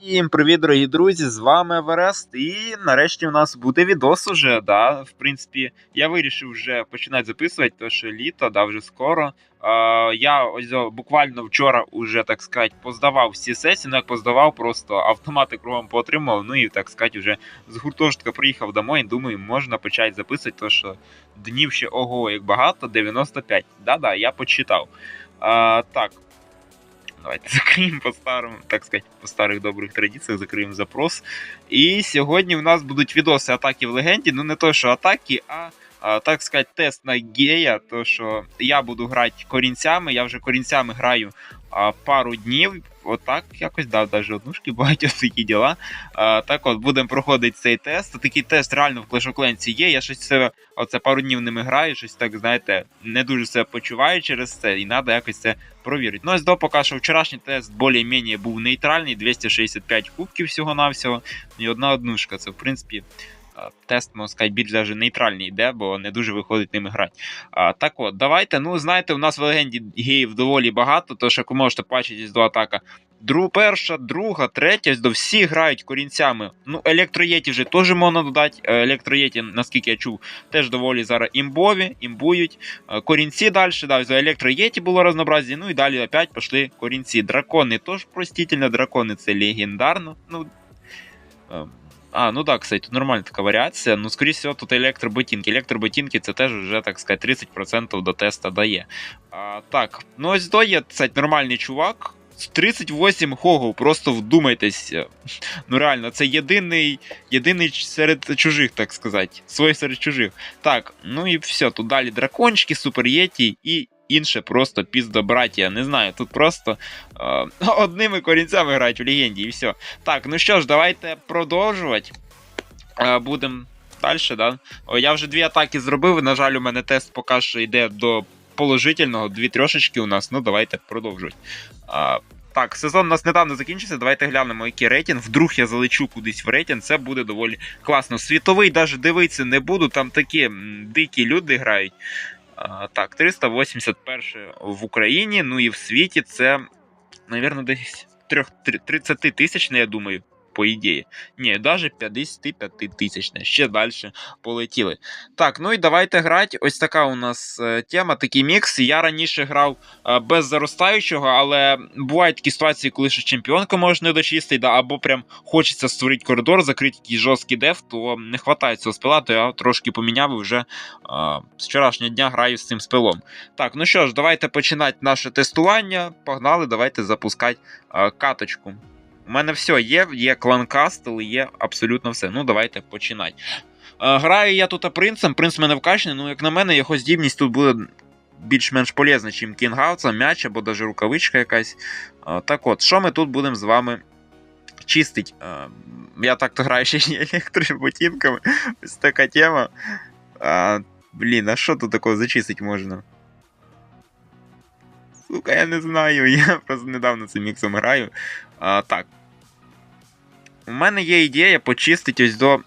Всім привіт, дорогі друзі! З вами Еверест. І нарешті у нас буде відос уже. Да? В принципі, я вирішив вже починати записувати, тому що літо, да, вже скоро. Е, я ось буквально вчора уже, так сказати, поздавав всі сесії, ну як поздавав, просто автомати кругом поотримав. Ну і так сказати, вже з гуртожитка приїхав домой. Думаю, можна почати записувати, тому що днів ще ого, як багато, 95. Да-да, я почитав. Е, так. Давайте закриємо по старому, так сказати, по старих добрих традиціях, закриємо запрос. І сьогодні у нас будуть відоси атаки в легенді. Ну, не то, що атаки, а так сказати, тест на гея. То що я буду грати корінцями, я вже корінцями граю а, пару днів. Отак якось дав навіть однушки, багато такі діла. А, так от, будемо проходити цей тест. Такий тест реально в Clash of Clans є. Я щось себе оце пару днів ними граю, щось так, знаєте, не дуже себе почуваю через це, і треба якось це провірити. Ну, ось до поки що вчорашній тест більш-менш був нейтральний, 265 кубків всього-навсього, і одна однушка. Це, в принципі, тест, можна сказати, більш даже нейтральний йде, бо не дуже виходить ними грати. Так от, давайте. Ну, знаєте, у нас в легенді геїв доволі багато, тож як ви можете бачити до атака. Дру, перша, друга, третя, до всі грають корінцями. Ну, електроєті вже теж можна додати. Е, Електроєті, наскільки я чув, теж доволі зараз імбові, імбують. Е, Корінці далі, да, за електроєті було разнообразі. Ну і далі опять пішли корінці. Дракони теж простительно, дракони це легендарно. Ну, е, а, ну так, кстати, нормальна така варіація. Ну, скоріше всього, тут електроботинки. Електроботинки це теж вже, так сказати, 30% до теста дає. А, так, ну ось до є, кстати, нормальний чувак. 38 хогов, просто вдумайтесь. Ну реально, це єдиний єдиний серед чужих, так сказати. Свой серед чужих. Так, ну і все. Тут далі дракончики, суперєті і інше просто піздобратія. Не знаю, тут просто е, одними корінцями грають в легенді і все. Так, ну що ж, давайте продовжувати. Е, Будемо далі, да? О, я вже дві атаки зробив. На жаль, у мене тест поки що йде до положительного, дві трошечки у нас. Ну, давайте продовжувати. А, так, сезон у нас недавно закінчився. Давайте глянемо, який рейтинг. Вдруг я залечу кудись в рейтинг. Це буде доволі класно. Світовий навіть дивитися не буду. Там такі дикі люди грають. Так, 381 в Україні. Ну і в світі це, мабуть, десь 30 тисяч, я думаю. По ідеї. Ні, навіть 55 тисяч. Ще далі полетіли. Так, ну і давайте грати. Ось така у нас е, тема, такий мікс. Я раніше грав е, без заростаючого, але бувають такі ситуації, коли ще чемпіонка може не дочистити, да, або прям хочеться створити коридор, закрити якийсь жорсткий деф, то не вистачає цього спила, то я трошки поміняв і вже е, з вчорашнього дня граю з цим спилом. Так, ну що ж, давайте починати наше тестування. Погнали, давайте запускати е, каточку. У мене все є, є клан Кастл, є абсолютно все. Ну, давайте починати. Е, Граю я тут принцем, принц мене вкачаний, ну, як на мене, його здібність тут буде більш-менш полезна, ніж Кінгауца, м'яч або навіть рукавичка якась. Е, Так от, що ми тут будемо з вами чистить? Е, Я так-то граю ще й електроботинками. Ось така тема. А, Блін, а що тут такого зачистити можна? Сука, я не знаю, я просто недавно цим міксом граю. А, Так. У мене є ідея почистити ось до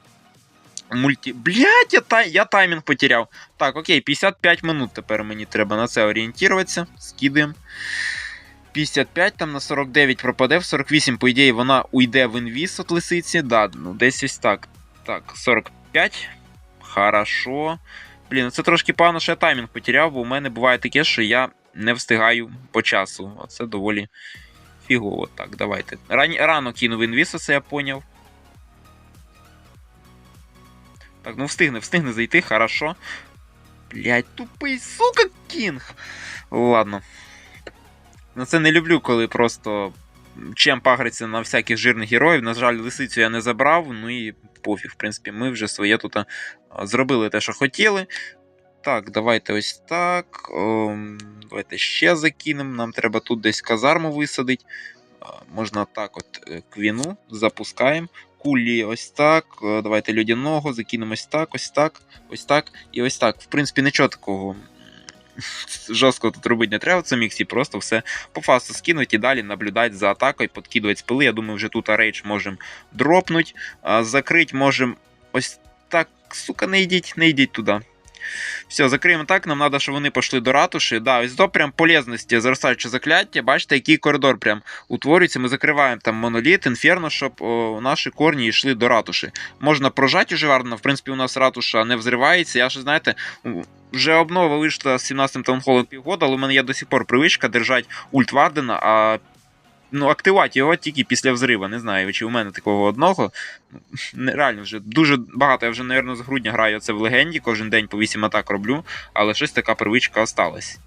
мульті. Блять, я, тай... я таймінг потеряв. Так, окей, 55 минут тепер мені треба на це орієнтуватися. Скидаємо. 55 там на 49 пропаде, в 48, по ідеї, вона уйде в інвіз от лисиці. Да, ну десь ось так. Так, 45. Хорошо. Блін, ну це трошки погано, що я таймінг потеряв, бо у мене буває таке, що я не встигаю по часу. Оце доволі фігово. Так, давайте. Ран... Рано кинув інвіс, це я поняв. Так, ну встигне, встигне зайти, хорошо. Блять, тупий, сука, кінг. Ладно. Ну це не люблю, коли просто чем пагриться на всяких жирних героїв. На жаль, лисицю я не забрав, ну і пофіг, в принципі, ми вже своє тут зробили те, що хотіли. Так, давайте ось так. Давайте ще закинемо. Нам треба тут десь казарму висадити. Можна так от е, квіну запускаємо. Кулі ось так. Е, Давайте людяного, закинемо ось так, ось так, ось так і ось так. В принципі, нічого такого жорсткого тут робити не треба цьому міксі, просто все по фасту скинуть і далі наблюдати за атакою, подкидувати спили. Я думаю, вже тут рейдж можемо дропнути. Закрити можемо ось так. Сука, не йдіть, не йдіть туди. Все, закриємо так. Нам треба, щоб вони пішли до ратуші. Да, ось до прям полезності зростаюче закляття. Бачите, який коридор прям утворюється. Ми закриваємо там моноліт, інферно, щоб о, наші корні йшли до ратуші. Можна прожати уже Вардена. В принципі, у нас ратуша не взривається. Я ж, знаєте, вже обнова вийшла з 17-м таунхолом півгода, але у мене є до сих пор привичка держати ульт Вардена, а ну, активувати його тільки після взрива. Не знаю, чи у мене такого одного. Реально вже дуже багато. Я вже, мабуть, з грудня граю це в легенді, кожен день по 8 атак роблю, але щось така привичка осталась.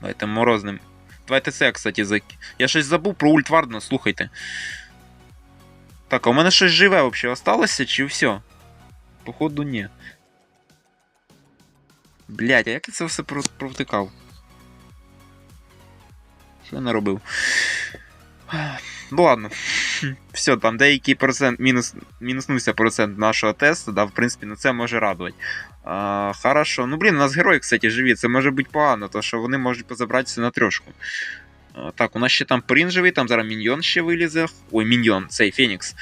Давайте морозним. Давайте це, кстати, зак... Я щось забув про ульт Вардена, слухайте. Так, а у мене щось живе взагалі осталося, чи все? Походу, ні. Блять, а як я це все про- провтикав? Що я наробив? Ну ладно. Все, там деякий процент мінус, мінуснувся процент нашого тесту, да, в принципі, на це може радувати. А, хорошо. Ну, блін, у нас герої, кстати, живі, це може бути погано, тому що вони можуть позабратися на трьошку. А, так, у нас ще там Прин живий, там зараз Міньйон ще вилізе. Ой, Міньйон, цей Фенікс.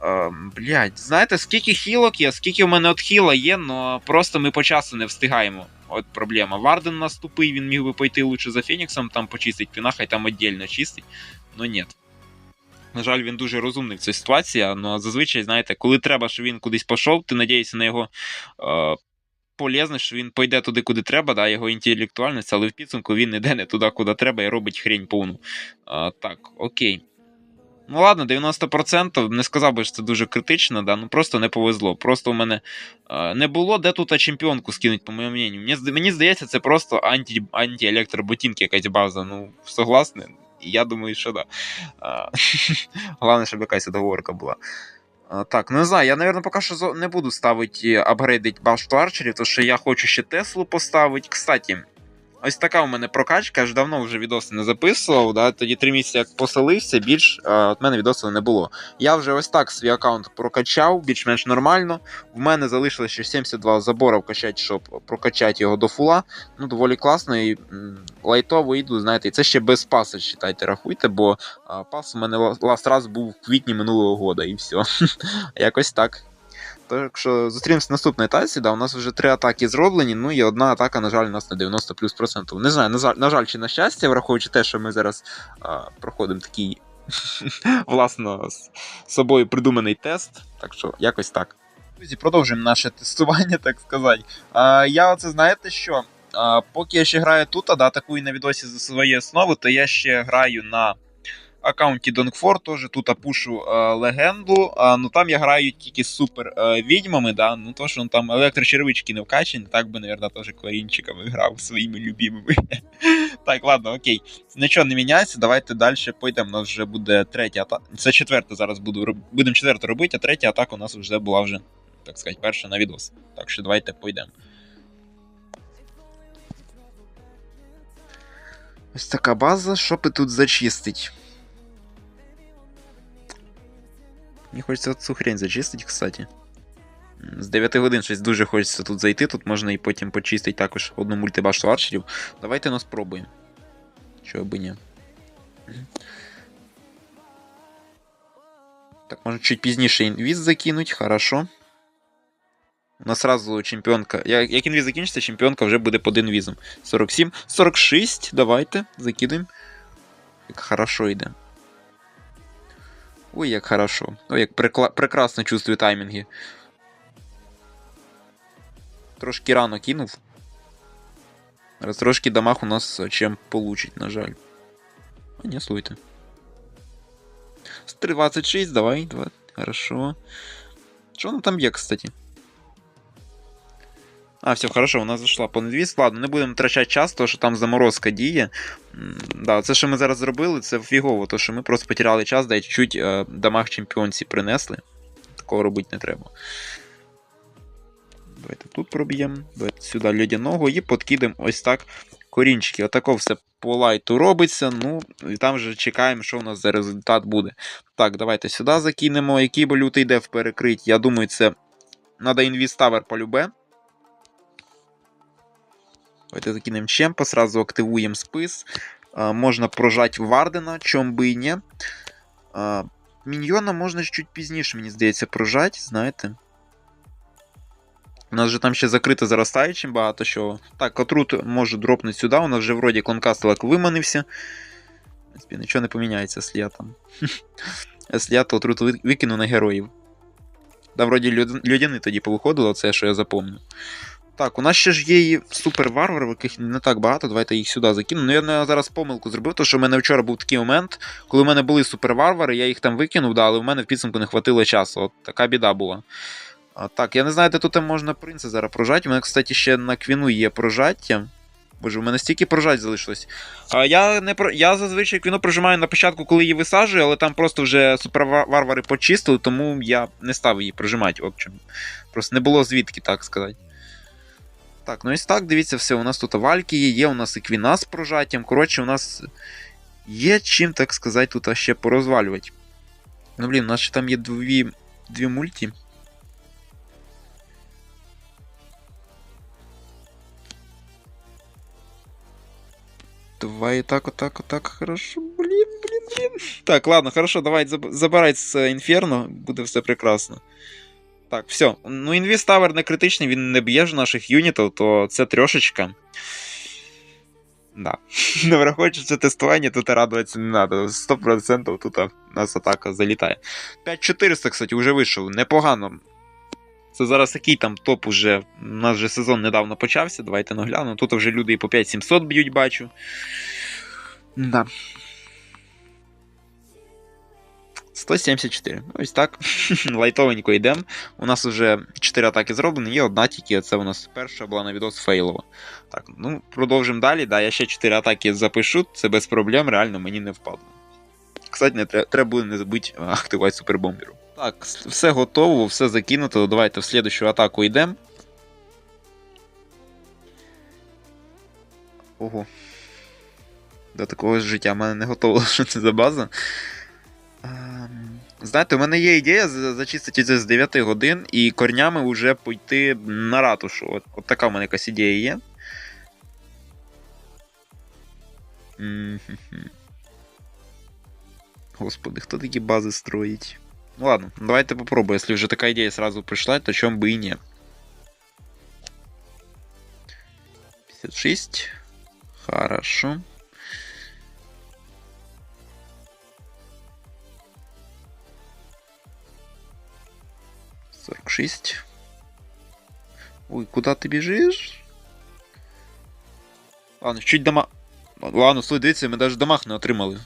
А, блядь, знаєте, скільки хілок є, скільки в мене от хіла є, але просто ми по часу не встигаємо. От проблема. Варден у нас тупий, він міг би пойти лучше за Феніксом, там почистить піна, хай там віддільно чистить. Ну ні. На жаль, він дуже розумний в цій ситуації, але зазвичай, знаєте, коли треба, щоб він кудись пішов, ти надієшся на його е, полезність, що він пойде туди, куди треба, да, його інтелектуальність, але в підсумку він іде не туди, куди треба, і робить хрень повну. Е, так, окей. Ну ладно, 90%. Не сказав би, що це дуже критично, да, ну просто не повезло. Просто у мене е, не було де тут чемпіонку скинуть, по моєму мнению. Мені, мені здається, це просто анті, анті-електроботінки якась база. Ну, согласний? Я думаю, що да. А, Головне, щоб якась договорка була. А, Так, ну не знаю, я, наверное, поки що не буду ставити апгрейдить башту арчерів, тому що я хочу ще Теслу поставити. Кстати, ось така у мене прокачка, аж давно вже відоси не записував. Да? Тоді три місяці як поселився, більш а, від мене відосів не було. Я вже ось так свій аккаунт прокачав, більш-менш нормально. В мене залишилося ще 72 забора вкачати, щоб прокачати його до фула. Ну, доволі класно і лайтово йду, знаєте, і це ще без паса, считайте, рахуйте, бо а, пас у мене ласт раз був в квітні минулого года, і все. Якось так. Так що зустрінемося в наступній атаці. Да, у нас вже три атаки зроблені, ну і одна атака, на жаль, у нас на 90 плюс процентів. Не знаю, на жаль, на жаль, чи на щастя, враховуючи те, що ми зараз а, проходимо такий власно з собою придуманий тест. Так що якось так. Друзі, продовжуємо наше тестування, так сказати. А, я оце знаєте що? А, поки я ще граю тут, а да, атакую на відосі за свої основи, то я ще граю на аккаунті Донгфор, теж тут пушу а, легенду. А, ну там я граю тільки з супер а, відьмами, да, ну то, що ну, там електрочервички не вкачані, так би, наверное, теж кларінчиками грав своїми любимими. так, ладно, окей. Нічого не міняється, давайте далі пойдемо. У нас вже буде третя атака. Це четверта зараз буду будемо четверту робити, а третя атака у нас вже була вже, так сказати, перша на відос. Так що давайте пойдемо. Ось така база, що би тут зачистить? Мені хочеться цю хрень зачистити, кстати. З 9 годин щось дуже хочеться тут зайти. Тут можна і потім почистити також одну мультибашту арчерів. Давайте ну спробуємо. Чого би ні. Так, може чуть пізніше інвіз закинуть, хорошо. У нас сразу чемпіонка. Як інвіз закінчиться, чемпіонка вже буде під інвізом. 47, 46, давайте, закидаємо. Як хорошо йде. Ой, як хорошо. Ой, як прикла- прекрасно чувствую таймінги. Трошки рано кинув. Раз трошки дамаг у нас чем получить, на жаль. А, не, слуйте. 126, давай, давай. Хорошо. Что он там бьет, кстати? А, все, хорошо, вона зайшла по. Ладно, не будемо втрачати час, тому що там заморозка діє. Да, це, що ми зараз зробили, це фігово, то що ми просто потеряли час, да і чуть е, дамаг чемпіонці принесли. Такого робити не треба. Давайте тут проб'ємо. Давайте сюди льодяного і подкидемо ось так корінчики. Отако все по лайту робиться. Ну, і там вже чекаємо, що у нас за результат буде. Так, давайте сюди закинемо. Який болют йде в перекрить. Я думаю, це. Надо інвіставер полюбе. Давайте закинемо чемпа, сразу активуємо спис. А, можна прожати Вардена, чом би і не. А, Міньйона можна чуть пізніше, мені здається, прожати, знаєте. У нас же там ще закрито заростаючим багато що. Так, отрут може дропнути сюди, у нас вже вроді конкастелак виманився. В принципі, нічого не поміняється, я там. Якщо я отрут ви- викину на героїв. Да, вроді люд... людяни тоді повиходило, це що я запомню. Так, у нас ще ж є і супер варвари, яких не так багато. Давайте їх сюди закину. Ну, я наверно, зараз помилку зробив, тому що в мене вчора був такий момент, коли в мене були супер варвари, я їх там викинув, да, але в мене в підсумку не хватило часу. От така біда була. А, так, я не знаю, де тут можна принца зараз прожати. У мене, кстати, ще на квіну є прожаття. Боже, у мене стільки прожать залишилось. А, я, не про... я зазвичай квіну прожимаю на початку, коли її висаджую, але там просто вже суперварвари почистили, тому я не став її прожимати. Просто не було звідки, так сказати. Так, ну ось так, дивіться, все. У нас тут вальки є, є у нас і квіна з прожаттям. Коротше, у нас є чим, так сказати, тут ще порозвалювати. Ну, блін, у нас ще там є дві, дві мульті. Давай так, отак, отак, хорошо. Блін, блін, блін. Так, ладно, хорошо, давай заб- забирай з інферно, буде все прекрасно. Так, все. Ну, інвіст тавер не критичний, він не б'є ж наших юнітів, то це трошечка. Да. Не враховуючи це тестування, тут радуватися не треба. 100% тут нас атака залітає. 5400, кстати, вже вийшов. Непогано. Це зараз який там топ уже. У нас вже сезон недавно почався. Давайте нагляну. Тут вже люди і по 5700 б'ють, бачу. Да. 174. Ось так. Лайтовенько йдемо. У нас вже 4 атаки зроблені, є одна тільки. Це у нас перша була на відос фейлова. Так, ну продовжимо далі. Да, я ще 4 атаки запишу, це без проблем, реально мені не впадло. Кстати, не треба, треба буде не забути активувати супербомберу. Так, все готово, все закинуто. Давайте в слідущу атаку йдемо. Ого. До такого життя в мене не готово, що це за база. Знаєте, у мене є ідея за- зачистити це з 9 годин і корнями вже пойти на ратушу. От, от така в мене якась ідея є. Господи, хто такі бази строїть? Ну ладно, давайте попробуем. Если уже такая идея сразу пришла, то чем бы и не. 56. Хорошо. Сорок шесть. Ой, куда ты бежишь? Ладно, чуть дома. Ладно, слухай, дивіться, ми навіть дамаг не отримали.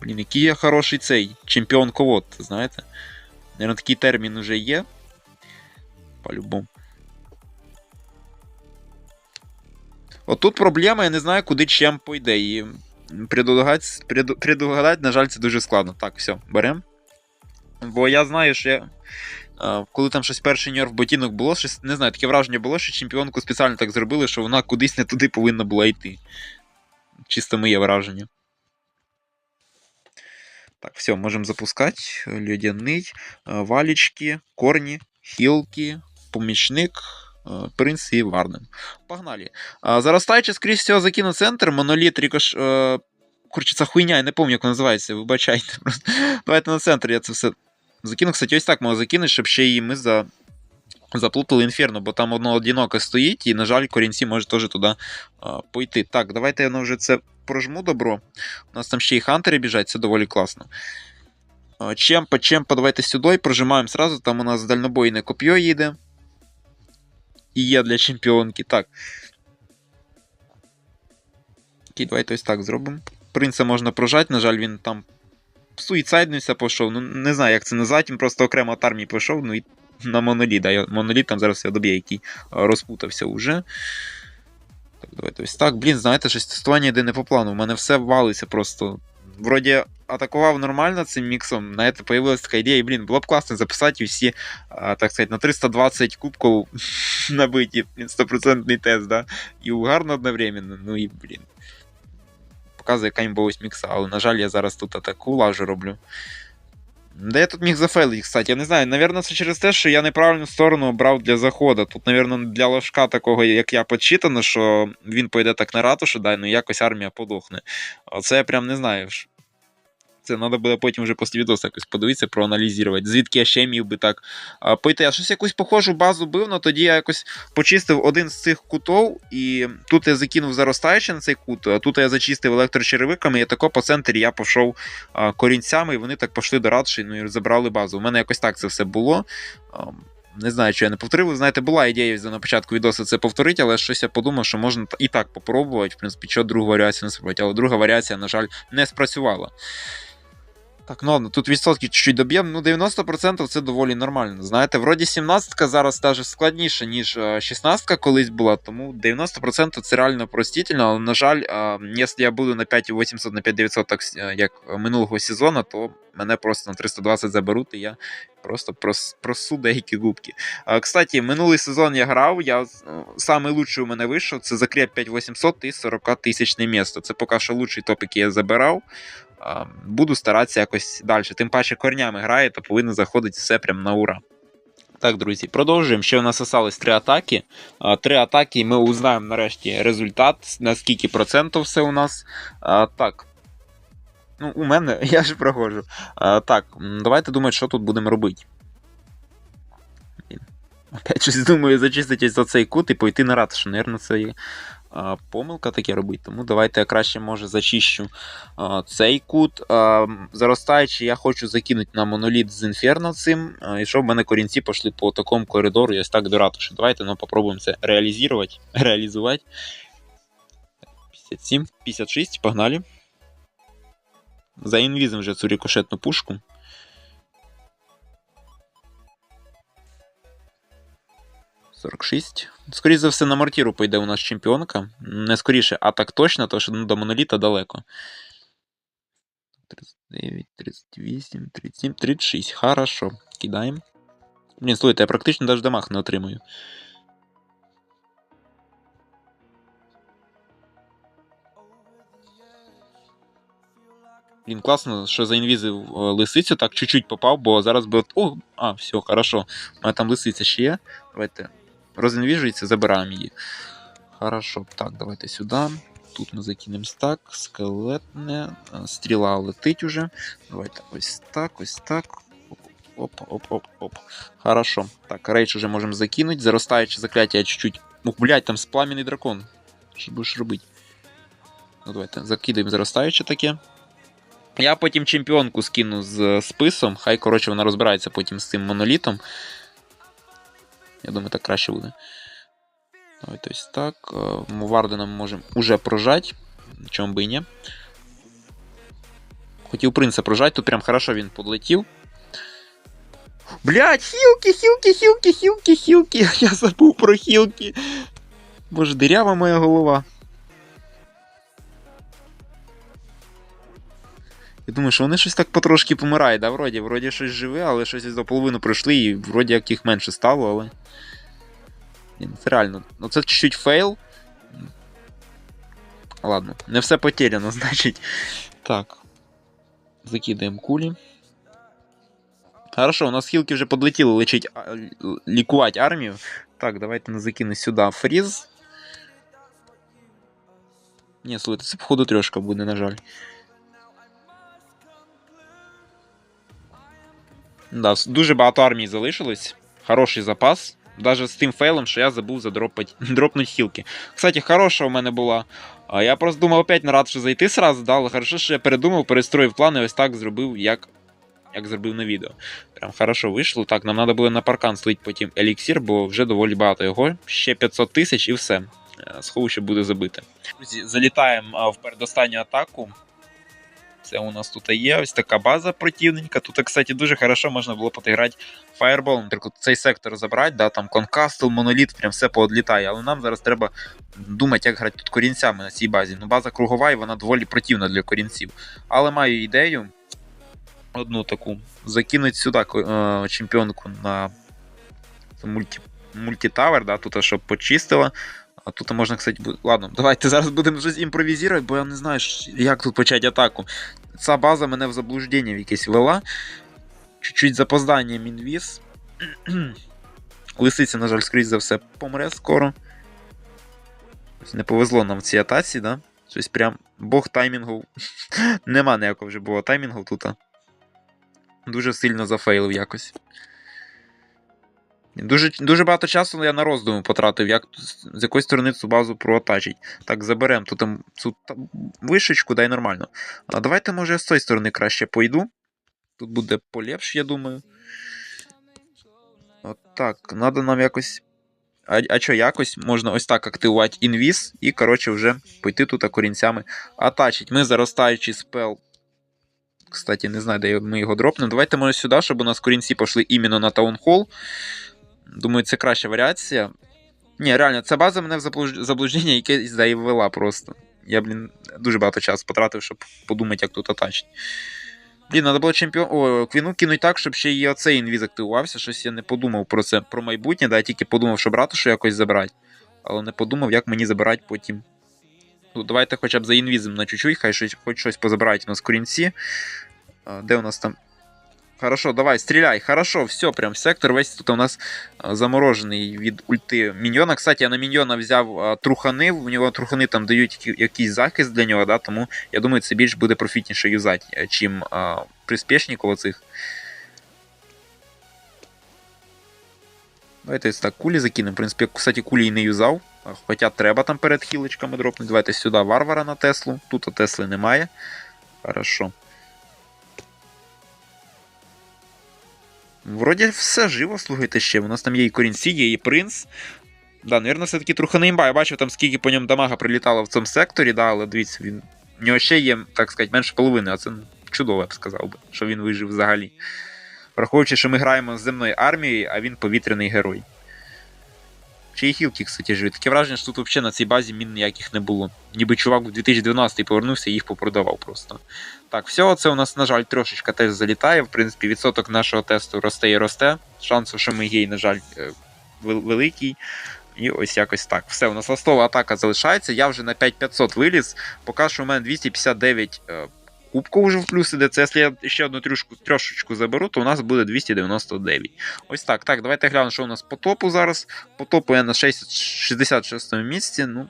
Блін, який я хороший цей чемпіон колод, знаєте? Наверно, такий термін уже є. По-любому. От тут проблема, я не знаю, куди чим пойде. І предугадати, преду- предугадати, на жаль, це дуже складно. Так, все, беремо. Бо я знаю, що я. Коли там щось перший нерв ботинок було, щось, не знаю, таке враження було, що чемпіонку спеціально так зробили, що вона кудись не туди повинна була йти. Чисто моє враження. Так, все, можем запускать. Ледяний, е, валічки, корні, хілки, помічник, е, принц і Варнем. Погнали. Заростаючи, скоріш всього, закину центр, моноліт, рікош. Е... Коротше, це хуйня, я не пам'ятаю, як вона називається, вибачайте. Просто. Давайте на центр я це все закину. Кстати, ось так можу закинути, щоб ще і ми за... заплутали інферно, бо там одно одиноке стоїть, і, на жаль, корінці може теж туди пойти. Так, давайте я ну, вже це прожму добро. У нас там ще і хантери біжать, це доволі класно. А, Чемпа, чемпа, давайте сюди, прожимаємо сразу, там у нас дальнобойне коп'є їде. І є для чемпіонки. Так. Окей, давайте ось так зробимо. Принца можна прожати, на жаль, він там суїцайднувся пішов. Ну, не знаю, як це назвати, він просто окремо від армії пішов, ну і на моноліт. Моноліт там зараз я доб'є, який розпутався уже. Так, давайте ось так. Блін, знаєте, щось тестування йде не по плану. У мене все валиться просто. Вроді атакував нормально цим міксом. Знаєте, появилась така ідея, і, блін, було б класно записати усі, а, так сказати, на 320 кубків набиті. 100% тест, да? І угарно одновременно. Ну і, блін. Показує якась мікса, але, на жаль, я зараз тут таку лажу роблю. Де я тут міг зафейлити, кстати, я не знаю. Навірно, це через те, що я неправильну сторону обрав для заходу. Тут, навірно, для ложка такого, як я, почитано, що він пойде так на ратушу, дай, ну якось армія подохне. Оце я прям не знаю. Це треба буде потім вже після відео якось подивитися, проаналізувати. Звідки я ще міг би так пойти. Я щось якусь похожу базу бив, але тоді я якось почистив один з цих кутов, і тут я закинув заростаючи на цей кут, а тут я зачистив електрочеревиками, і тако по центрі я пішов корінцями, і вони так пішли до радші, ну і забрали базу. У мене якось так це все було. Не знаю, чи я не повторив. Знаєте, була ідея на початку відео це повторити, але щось я подумав, що можна і так попробувати. В принципі, що другу варіацію не спробувати. Але друга варіація, на жаль, не спрацювала. Так, ну ладно, тут відсотки чуть-чуть доб'ємо. Ну, 90% це доволі нормально. Знаєте, вроді 17-ка зараз навіть складніша, ніж 16-ка колись була, тому 90% це реально простительно, але, на жаль, якщо я буду на 5800 на 5900, так як минулого сезону, то мене просто на 320 заберуть, і я просто прос, просу деякі губки. Кстати, минулий сезон я грав, я самий лучший у мене вийшов, це закреп 5800 і 40 тисячне місто. Це поки що лучший топ, який я забирав буду старатися якось далі. Тим паче корнями грає, то повинно заходити все прям на ура. Так, друзі, продовжуємо. Ще у нас осталось три атаки. Три атаки, і ми узнаємо нарешті результат, на скільки процентів все у нас. Так. Ну, у мене, я ж проходжу. Так, давайте думати, що тут будемо робити. Опять щось думаю, зачиститись за цей кут і пойти на ратушу. Наверно, це є помилка таке робить. Тому давайте я краще може зачищу цей кут. Заростаючи, я хочу закинути на моноліт з інферно цим, і щоб в мене корінці пішли по такому коридору, ось так до ратуші. Давайте ну, попробуємо це реалізувати. реалізувати. 57, 56, погнали. За інвізом вже цю рикошетну пушку. 46. Скоріше за все, на мортіру пойде у нас чемпіонка. Не скоріше, а так точно, тому що ну, до моноліта далеко. 39, 38, 37, 36. Хорошо. Кидаємо. Блін, слухайте, я практично навіть дамаг не отримую. Блін, класно, що заінвізив е, лисицю, так чуть-чуть попав, бо зараз би. О, а, все, хорошо. У мене там лисиця ще є. Давайте Розінвіжується, забираємо її. Хорошо. Так, давайте сюди. Тут ми закинемо стак, скелетне, стріла летить уже. Давайте ось так, ось так. Оп-оп-оп-оп. Хорошо. Так, рейдж уже можемо закинути. Заростаюче закляття чуть-чуть. Ух, блядь, там спламений дракон. Що будеш робити? Ну, давайте закидаємо заростаюче таке. Я потім чемпіонку скину з списом. Хай, коротше, вона розбирається потім з цим монолітом. Я думаю, так краще буде. Давайте ось так. Е, Вардена ми можемо уже прожати. Чому би і ні. Хотів принца прожати, тут прям хорошо він подлетів. Блять, хілки, хілки, хілки, хілки, хілки. Я забув про хілки. Боже, дирява моя голова. Думаю, що вони щось так потрошки помирають, да, вроді, вроді щось живе, але щось до половини пройшли, і вроді як їх менше стало, але. Це реально. Ну це чуть-чуть фейл. Ладно, не все потеряно, значить. Так. Закидаємо кулі. Хорошо, у нас хілки вже подлетіли лечить, лікувати армію. Так, давайте не закину сюди фріз. Ні, слухайте, це походу трьошка буде, на жаль. Да, Дуже багато армій залишилось. Хороший запас. Навіть з тим фейлом, що я забув задропати хілки. Кстати, хороша у мене була. Я просто думав опять на радше зайти сразу, да, але хорошо, що я передумав, перестроїв плани, ось так зробив, як як зробив на відео. Прям хорошо вийшло. Так, нам треба було на паркан слить потім еліксір, бо вже доволі багато його. Ще 500 тисяч і все. Е, сховище буде забите. Друзі, залітаємо в передостанню атаку. Це у нас тут є ось така база противненька. Тут, кстати, дуже хорошо можна було потиграти фаерболом. Наприклад, цей сектор забрати, да, там конкастл, моноліт, прям все поодлітає. Але нам зараз треба думати, як грати тут корінцями на цій базі. Ну, база кругова і вона доволі противна для корінців. Але маю ідею. Одну таку. Закинуть сюди е, чемпіонку на мульті, мультитавер, да, тут щоб почистила. А тут можна, кстати, буде. Ладно, давайте зараз будемо щось імпровізувати, бо я не знаю, як тут почати атаку. Ця база мене в заблуждення в якесь вела. Чуть-чуть запоздання мінвіз. Лисиця, на жаль, скрізь за все, помре скоро. Не повезло нам в цій атаці, да? Щось прям бог таймінгу. Нема ніякого вже було таймінгу тут. Дуже сильно зафейлив якось. Дуже, дуже багато часу я на роздуми потратив, як з якої сторони цю базу проатачить. Так, заберемо тут цю вишечку, дай нормально. А давайте, може, я з цієї сторони краще пойду. Тут буде полепш, я думаю. От так, треба нам якось. А, а що, якось можна ось так активувати інвіз і, коротше, вже пойти тут корінцями атачить. Ми заростаючий спел. Кстати, не знаю, де ми його дропнемо. Давайте, може, сюди, щоб у нас корінці пішли іменно на таунхол. Думаю, це краща варіація. Ні, реально, ця база мене в заблуж- заблуждення якесь завела просто. Я, блін, дуже багато часу потратив, щоб подумати, як тут атачить. Блін, треба було чемпіон. О, квіну кинуть так, щоб ще і оцей інвіз активувався. Щось я не подумав про це, про майбутнє, да, я тільки подумав, що ратушу якось забрати. Але не подумав, як мені забирати потім. Ну, давайте хоча б за інвізом на чуть-чуть, хай щось, хоч щось позабирають у нас корінці. Де у нас там. Хорошо, давай, стріляй. Хорошо, все, прям сектор весь тут у нас а, заморожений від ульти міньйона. Кстати, я на міньйона взяв а, трухани, в нього трухани там дають якийсь захист для нього, да, тому я думаю, це більш буде профітніше юзати, е, чим а, приспішників оцих. Давайте так кулі закинемо. В принципі, кстати, кулі і не юзав. Хоча треба там перед хілочками дропнути. Давайте сюди варвара на Теслу. Тут Тесли немає. Хорошо. Вроді все живо, слухайте ще. У нас там є і корінці, є і принц. Да, навірно, все-таки трохи не імба. Я бачив там, скільки по ньому дамага прилітало в цьому секторі, да, але дивіться, він. В нього ще є, так сказати, менше половини, а це ну, чудово, я б сказав би, що він вижив взагалі. Враховуючи, що ми граємо з земною армією, а він повітряний герой. Ще й хілки, кстати, живі. Таке враження, що тут взагалі на цій базі мін ніяких не було. Ніби чувак у 2012 повернувся і їх попродавав просто. Так, все, це у нас, на жаль, трошечка теж залітає. В принципі, відсоток нашого тесту росте і росте. Шансу, що ми є, на жаль, е, великий. І ось якось так. Все, у нас ластова атака залишається. Я вже на 5500 виліз. Поки що у мене 259 кубків вже в плюс іде. Це якщо я ще одну трюшку, трьошечку заберу, то у нас буде 299. Ось так. Так, давайте глянемо, що у нас по топу зараз. По топу я на 60 66 місці. Ну,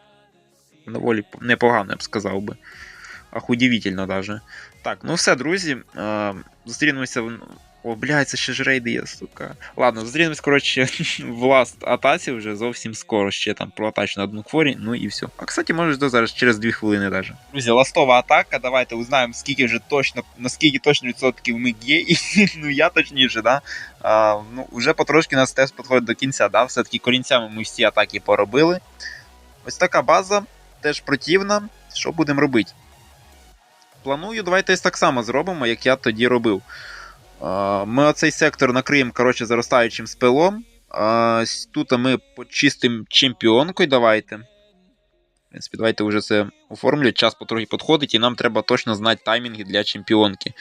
доволі непогано, я б сказав би. Ах, удивительно даже. Так, ну все, друзі. Е, зустрінемося в. О, блядь, це ще ж рейди є, сука. Ладно, зустрінемось, коротше, в ласт атаці вже зовсім скоро. Ще там проатачу на одну хворі, ну і все. А кстати, можеш до зараз через 2 хвилини даже. Друзі, ластова атака. Давайте узнаємо, скільки вже точно, наскільки точно відсотків ми є. І, ну я точніше, да. А, ну, вже потрошки нас тест підходить до кінця, да. Все-таки корінцями ми всі атаки поробили. Ось така база, теж противна. Що будемо робити? Планую, давайте так само зробимо, як я тоді робив. Ми оцей сектор накриємо коротше, заростаючим спелом. А, с- Тут ми почистимо чемпіонкою. Давайте. В принципі, давайте вже це оформлюють. Час потрохи підходить, і нам треба точно знати таймінги для чемпіонки.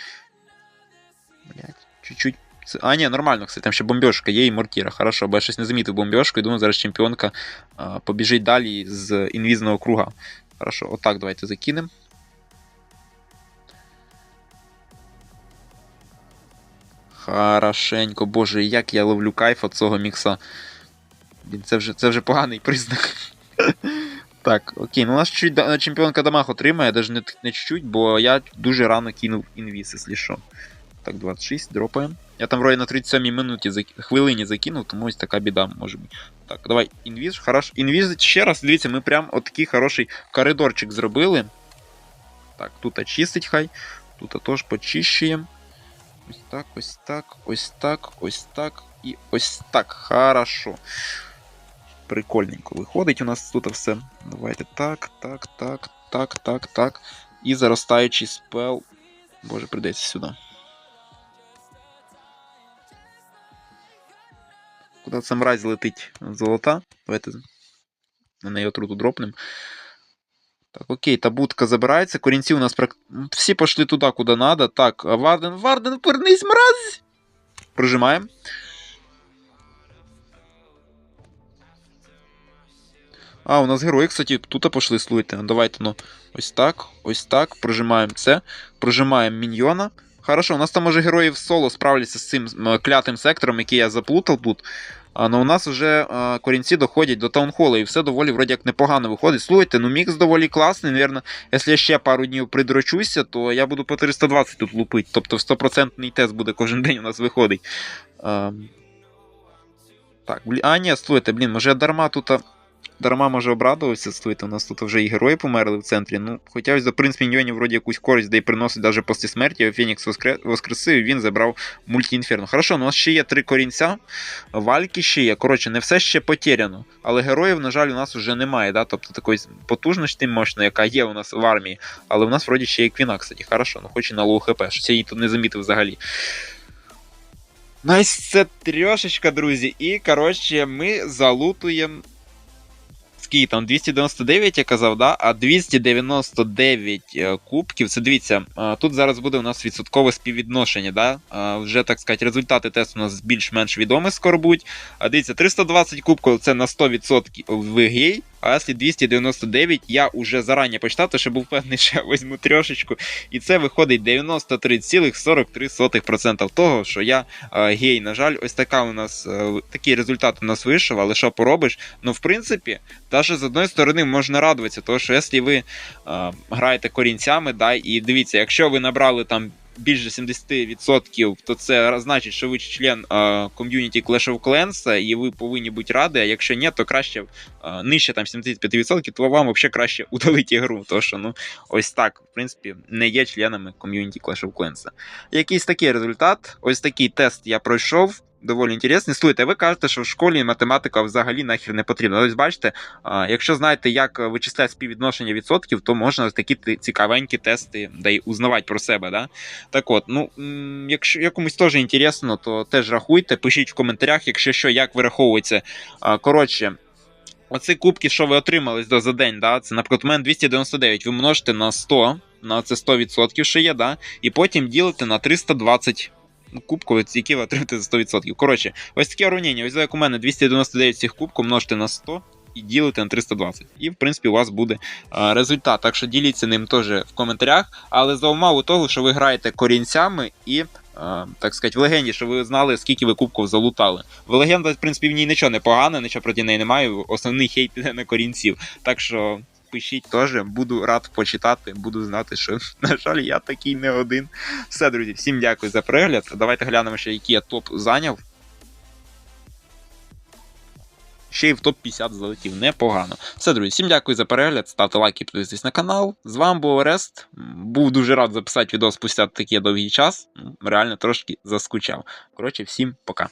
Блять, чуть-чуть. А, ні, нормально, кстати, там ще бомбьошка є і мортіра. Хорошо, бо я щось не замітив бомбьошку, і думаю, зараз чемпіонка побіжить далі з інвізного круга. Хорошо, отак давайте закинемо. Хорошенько, боже, як я ловлю кайф від цього мікса. Блін, Це вже, це вже поганий признак. Так, окей, ну у нас чуть чемпіонка дамаг отримає, навіть не, не чуть-чуть, бо я дуже рано кинув інвіз, якщо що. Так, 26, дропаємо. Я там вроді на 37-й минуті зак- хвилині закинув, тому ось така біда може бути. Так, давай, інвіз, хорош. Інвіз ще раз, дивіться, ми прям отакий хороший коридорчик зробили. Так, тут очистить хай. Тут теж почищуємо. Ось так, ось так, ось так, ось так і ось так. Хорошо. Прикольненько виходить у нас тут все. Давайте так, так, так, так, так, так. І заростаючий спел. Боже, прийдеться сюди. Куди це мразь летить золота? Давайте на неї отруту дропнемо. Так, окей, та будка забирається. Корінці у нас прак... всі пішли туди, куди треба. Так, Варден, Варден, повернись, мразь! Прожимаємо. А, у нас герої, кстати, тут пішли, слухайте. Давайте, ну, ось так, ось так. Прожимаємо це. Прожимаємо міньйона. Хорошо, у нас там може герої в соло справляться з цим клятим сектором, який я заплутав тут. А, ну у нас вже корінці доходять до таунхола, і все доволі вроді як непогано виходить. Слухайте, ну мікс доволі класний. Навірно, якщо я ще пару днів придрочуся, то я буду по 320 тут лупити. Тобто 100% тест буде кожен день у нас виходить. А, так. А, ні, слухайте, блін, може я дарма тут. Дарма може обрадувався, слухайте, у нас тут вже і герої померли в центрі. Ну, хоча ось за принц міньйонів вроді якусь користь, де й приносить навіть після смерті, воскре- воскресив, і він забрав мультіінферно. Хорошо, ну, у нас ще є три корінця, вальки ще є. Коротше, не все ще потеряно. Але героїв, на жаль, у нас вже немає, да? тобто такої потужності мощної, яка є у нас в армії. Але у нас вроді ще є квіна, кстати. Хорошо, ну хоч і на лоу хп, щось я її тут не замітив взагалі. Найс, це трьошечка, друзі. І, коротше, ми залутуємо. Скільки там 299, я казав, да? а 299 е, кубків. Це дивіться, е, тут зараз буде у нас відсоткове співвідношення. Да? Е, Вже так сказати, результати тесту у нас більш-менш відомі скоро будуть. А дивіться, 320 кубків це на 100% ви гей. А якщо 299, я вже зарані почитав, то що був певний, що я візьму трьошечку. І це виходить 93,43% того, що я е, гей. На жаль, ось така у нас е, такий результат у нас вийшов, але що поробиш? Ну, в принципі, Даже з одної сторони можна радуватися, тому що якщо ви е, граєте корінцями, да, і дивіться, якщо ви набрали там більше 70%, то це значить, що ви член е, ком'юніті Clash of Clans, і ви повинні бути раді, а якщо ні, то краще е, нижче там 75%, то вам взагалі краще удалити гру. тому що ну, ось так, в принципі, не є членами ком'юніті Clash of Clans. Якийсь такий результат, ось такий тест я пройшов. Доволі інтересний. Слухайте, ви кажете, що в школі математика взагалі нахер не потрібна. Ось бачите, якщо знаєте, як вичисляти співвідношення відсотків, то можна такі цікавенькі тести да й узнавати про себе. Да? Так от, ну якщо якомусь теж інтересно, то теж рахуйте, пишіть в коментарях, якщо що, як вираховується. Коротше. Оці кубки, що ви отримали за день, да, це, наприклад, у мене 299, ви множите на 100, на це 100%, що є, да, і потім ділите на 320 кубків, які ви отримаєте за 100%. Коротше, ось таке уравнення. Ось як у мене 299 цих кубків множите на 100 і ділите на 320. І, в принципі, у вас буде а, результат. Так що діліться ним теж в коментарях. Але за умову того, що ви граєте корінцями і. Так сказати, в легенді, що ви знали, скільки ви кубків залутали. В легенда, в принципі, в ній нічого не погане, нічого проти неї немає. Основний хейт піде на корінців. Так що пишіть теж, буду рад почитати, буду знати, що, на жаль, я такий не один. Все, друзі, всім дякую за перегляд. Давайте глянемо, ще який я топ зайняв. Ще й в топ-50 залетів непогано. Все, друзі, всім дякую за перегляд. Ставте лайки, підписуйтесь на канал. З вами був Орест. Був дуже рад записати відео спустя такий довгий час. Реально трошки заскучав. Коротше, всім пока.